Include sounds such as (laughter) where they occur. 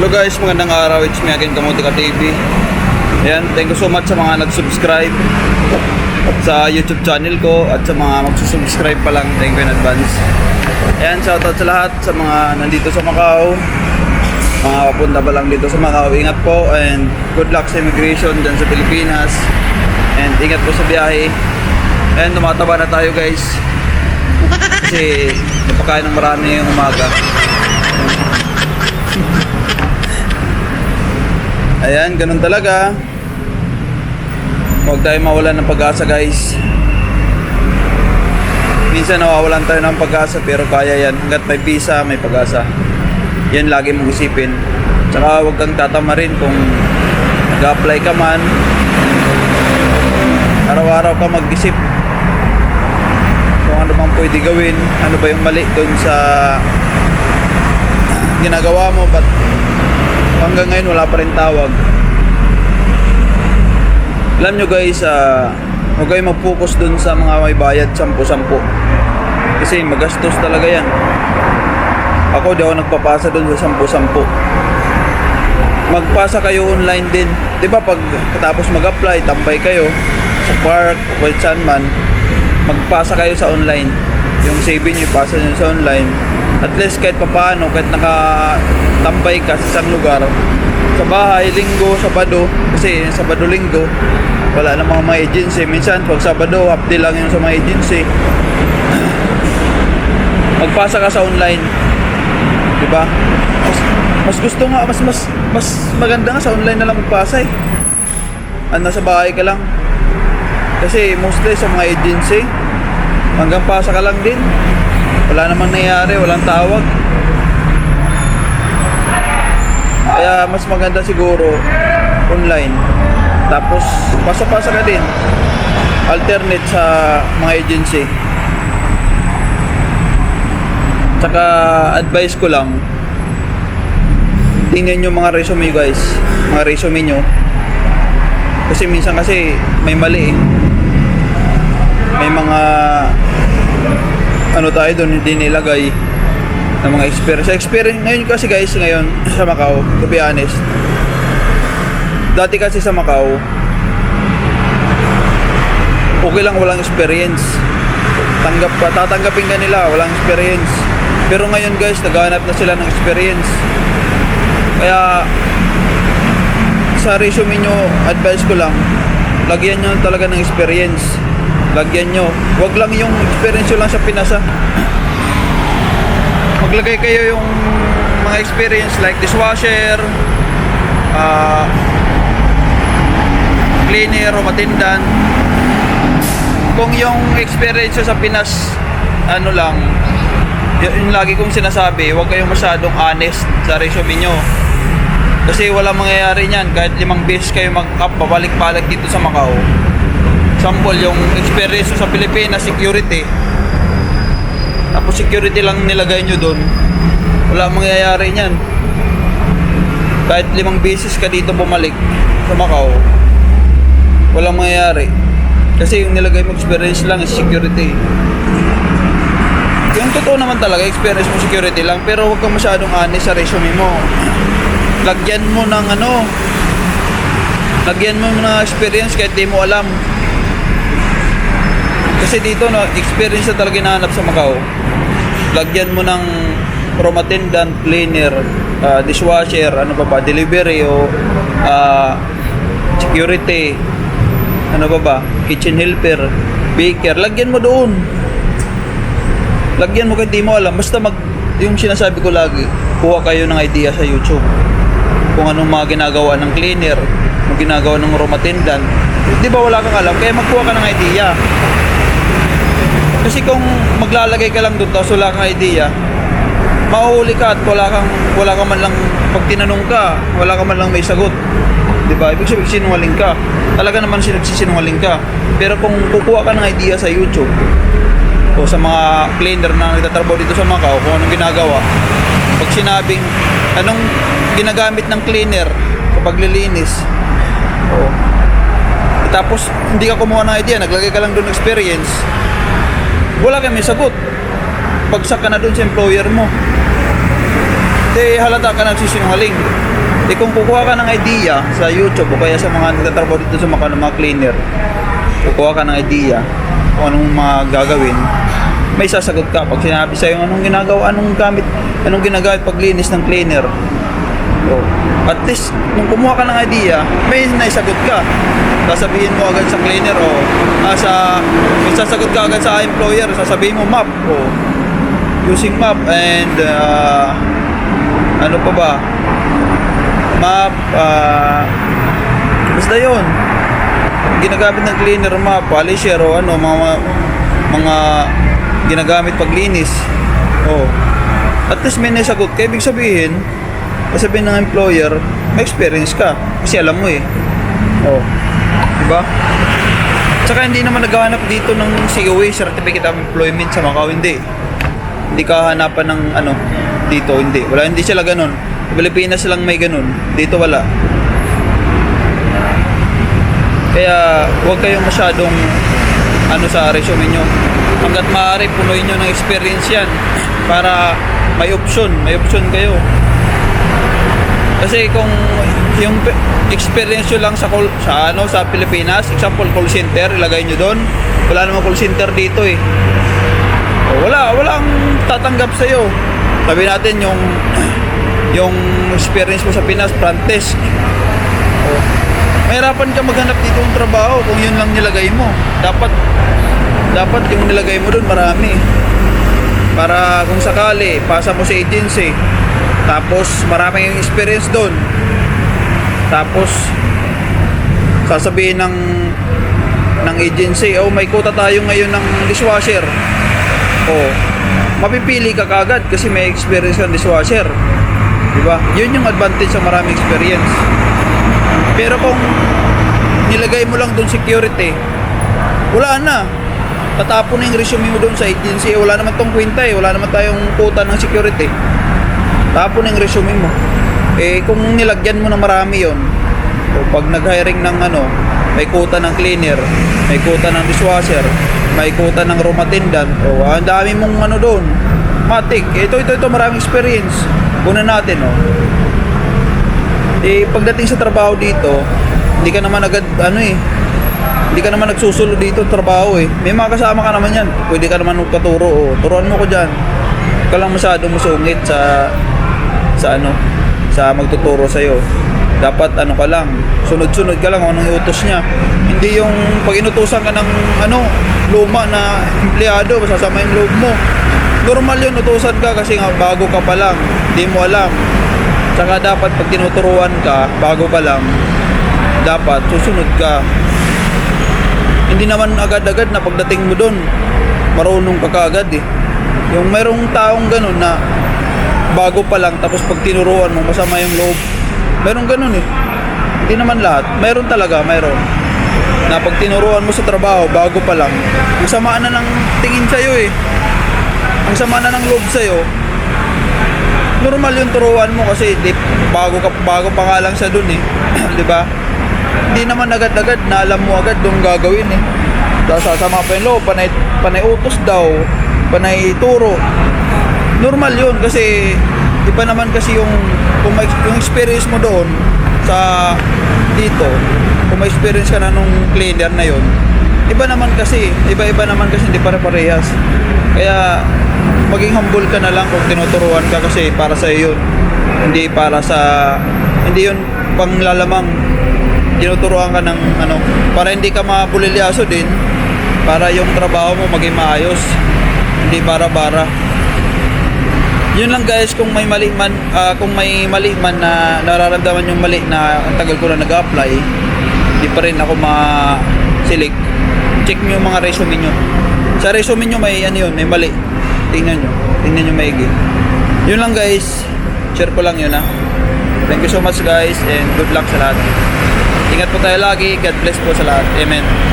Hello guys, magandang araw. It's me again, Kamutika TV. Ayan, thank you so much sa mga nag-subscribe sa YouTube channel ko at sa mga magsusubscribe pa lang. Thank you in advance. Ayan, shoutout sa lahat sa mga nandito sa Macau. Mga papunta pa lang dito sa Macau. Ingat po and good luck sa immigration dyan sa Pilipinas. And ingat po sa biyahe. Ayan, tumataba na tayo guys. Kasi napakain ng marami yung umaga. Ayan, ganun talaga. Huwag tayo mawalan ng pag-asa guys. Minsan nawawalan tayo ng pag-asa pero kaya yan. Hanggat may visa, may pag-asa. Yan lagi mong isipin. Tsaka huwag kang tatama rin kung nag-apply ka man. Araw-araw ka mag-isip kung ano bang pwede gawin. Ano ba yung mali doon sa ginagawa mo. But hanggang ngayon wala pa rin tawag. Alam nyo guys, ah, huwag kayo mag-focus dun sa mga may bayad 10-10. Kasi magastos talaga yan. Ako di ako nagpapasa dun sa 10-10. Magpasa kayo online din. Di ba pag tapos mag-apply, tambay kayo sa park o saan man, magpasa kayo sa online. Yung saving nyo, ipasa nyo sa online. At least kahit papaano, kahit nakatambay ka sa isang lugar, sa bahay, linggo, sabado, kasi sabado, linggo, wala namang mga agency. Minsan, pag sabado, half day lang yun sa mga agency. Magpasa ka sa online. Di ba? Mas, mas gusto nga, mas, mas, mas maganda nga sa online na lang magpasa eh. Ang nasa bahay ka lang. Kasi mostly sa mga agency, hanggang pasa ka lang din. Wala namang nangyari, walang tawag. Kaya mas maganda siguro online. Tapos pasa-pasa ka din. Alternate sa mga agency. Tsaka advice ko lang, tingnan nyo mga resume guys. Mga resume nyo. Kasi minsan kasi may mali eh. May mga ano tayo doon hindi nilagay ng mga experience. Sa experience ngayon kasi guys, ngayon (clears throat) sa Macau, to be honest. Dati kasi sa Macau, okay lang walang experience. Tanggap pa, tatanggapin ka nila, walang experience. Pero ngayon guys, naghahanap na sila ng experience. Kaya sa resume nyo, advice ko lang, lagyan nyo talaga ng experience. Lagyan nyo. Huwag lang yung experience lang sa pinasa. Maglagay kayo yung mga experience like dishwasher, ah, cleaner o matindan. Kung yung experience sa Pinas, ano lang, yung lagi kong sinasabi, huwag kayong masyadong honest sa resume nyo. Kasi walang mangyayari niyan kahit limang beses kayo mag-up, babalik-balik dito sa Macau. Example, yung experience sa Pilipinas, security. Tapos security lang nilagay nyo doon. Wala mangyayari niyan. Kahit limang beses ka dito bumalik sa Macau, walang mangyayari. Kasi yung nilagay mo experience lang is security. Yung totoo naman talaga, experience mo security lang, pero huwag kang masyadong honest sa resume mo. Lagyan mo ng ano, lagyan mo ng experience kahit di mo alam. Kasi dito, no, experience na talaga hinahanap sa Macau. Lagyan mo ng room attendant, cleaner, ah, dishwasher, ano pa ba, delivery o ah, security, ano pa ba, kitchen helper, baker, lagyan mo doon. Lagyan mo kahit di mo alam. Basta mag, yung sinasabi ko lagi, kuha kayo ng idea sa YouTube. Kung anong mga ginagawa ng cleaner, kung ginagawa ng room attendant. Di ba wala kang alam? Kaya magkuha ka ng idea. Kasi kung maglalagay ka lang doon tapos wala kang idea, mauhuli ka at wala kang wala ka man lang pag tinanong ka, wala ka man lang may sagot. 'Di ba? Ibig sabihin sinungaling ka. Talaga naman sinagsisinungaling ka. Pero kung kukuha ka ng idea sa YouTube o sa mga cleaner na nagtatrabaho dito sa Macau kung anong ginagawa, pag sinabing anong ginagamit ng cleaner sa paglilinis, o tapos hindi ka kumuha ng idea, naglagay ka lang doon experience, wala may sagot. Pagsak ka na doon sa employer mo. Di halata ka nagsisinungaling. Eh kung kukuha ka ng idea sa YouTube o kaya sa mga nagtatrabaho dito sa mga, mga cleaner, kukuha ka ng idea kung anong mga gagawin, may sasagot ka pag sinabi sa'yo anong ginagawa, anong gamit, anong ginagamit paglinis ng cleaner. Oh. At least, nung kumuha ka ng idea, may naisagot ka. Sasabihin mo agad sa cleaner o ah, sa, sasagot ka agad sa employer, sasabihin mo map o using map and ah, ano pa ba? Map, ah, basta yun. Ginagamit ng cleaner map, polisher o ano, mga, mga ginagamit paglinis. Oh. At least may nasagot ka. Ibig sabihin, sabihin ng employer, may experience ka. Kasi alam mo eh. Oh. Diba? Tsaka hindi naman naghahanap dito ng COA, Certificate of Employment sa Macau, hindi. Hindi ka hanapan ng ano, dito, hindi. Wala, hindi sila ganun. Sa Pilipinas lang may ganun. Dito wala. Kaya huwag kayong masyadong ano sa resume nyo. Hanggat maaari, punuin nyo ng experience yan para may option, may option kayo. Kasi kung yung pe- experience nyo lang sa call, sa ano sa Pilipinas, example call center, ilagay nyo doon. Wala namang call center dito eh. O, wala, walang tatanggap sa iyo. Sabi natin yung (clears throat) yung experience mo sa Pinas, front desk. O, mahirapan ka maghanap dito ng trabaho kung yun lang nilagay mo. Dapat dapat yung nilagay mo doon marami. Para kung sakali, pasa mo sa agency. Tapos marami yung experience doon. Tapos sasabihin ng ng agency, oh may quota tayo ngayon ng dishwasher. Oh, mapipili ka kagad kasi may experience ng dishwasher. Di ba? Yun yung advantage sa maraming experience. Pero kung nilagay mo lang doon security, wala na. Tatapon na yung resume mo doon sa agency. Wala naman tong kwenta eh. Wala naman tayong quota ng security. Tapon yung resume mo. Eh, kung nilagyan mo ng marami yon o pag nag-hiring ng ano, may quota ng cleaner, may quota ng dishwasher, may quota ng room attendant, o ang dami mong ano doon. Matik, ito, ito, ito, maraming experience. Una natin, oh. Eh, pagdating sa trabaho dito, hindi ka naman agad, ano eh, hindi ka naman nagsusulo dito trabaho eh. May mga kasama ka naman yan. Pwede ka naman magpaturo. Oh. Turuan mo ko dyan. Ka lang masyado musungit sa sa ano sa magtuturo sa iyo. Dapat ano ka lang, sunod-sunod ka lang anong iutos niya. Hindi yung pag inutusan ka ng ano, luma na empleyado, masasama yung loob mo. Normal yun, utusan ka kasi nga bago ka pa lang, hindi mo alam. Tsaka dapat pag tinuturuan ka, bago ka lang, dapat susunod ka hindi naman agad-agad na pagdating mo doon, marunong ka kaagad eh. Yung merong taong ganun na bago pa lang tapos pag tinuruan mo masama yung loob. Merong ganun eh. Hindi naman lahat. Meron talaga, meron. Na pag tinuruan mo sa trabaho bago pa lang, ang sama na ng tingin sa'yo eh. Ang sama na ng loob sa'yo. Normal yung turuan mo kasi di, bago ka bago pa nga lang sa dun eh. (clears throat) 'Di ba? hindi naman agad-agad na alam mo agad yung gagawin eh. Dahil sasama pa yung loob, panay, panay utos daw, panay turo. Normal yun kasi iba naman kasi yung, kung may, yung experience mo doon sa dito, kung may experience ka na nung cleaner na yun, iba naman kasi, iba-iba naman kasi hindi pare-parehas. Kaya maging humble ka na lang kung tinuturuan ka kasi para sa yun. Hindi para sa, hindi yun panglalamang tinuturuan ka ng ano para hindi ka mabulilyaso din para yung trabaho mo maging maayos hindi bara-bara yun lang guys kung may mali man ah, kung may mali man na nararamdaman yung mali na ang tagal ko na nag-apply hindi pa rin ako ma-select. Check nyo yung mga resume nyo. Sa resume nyo may ano yun may mali. Tingnan nyo. Tingnan nyo maigi. Yun lang guys. Share ko lang yun ha. Thank you so much guys and good luck sa lahat. Ingat po tayo lagi. God bless po sa lahat. Amen.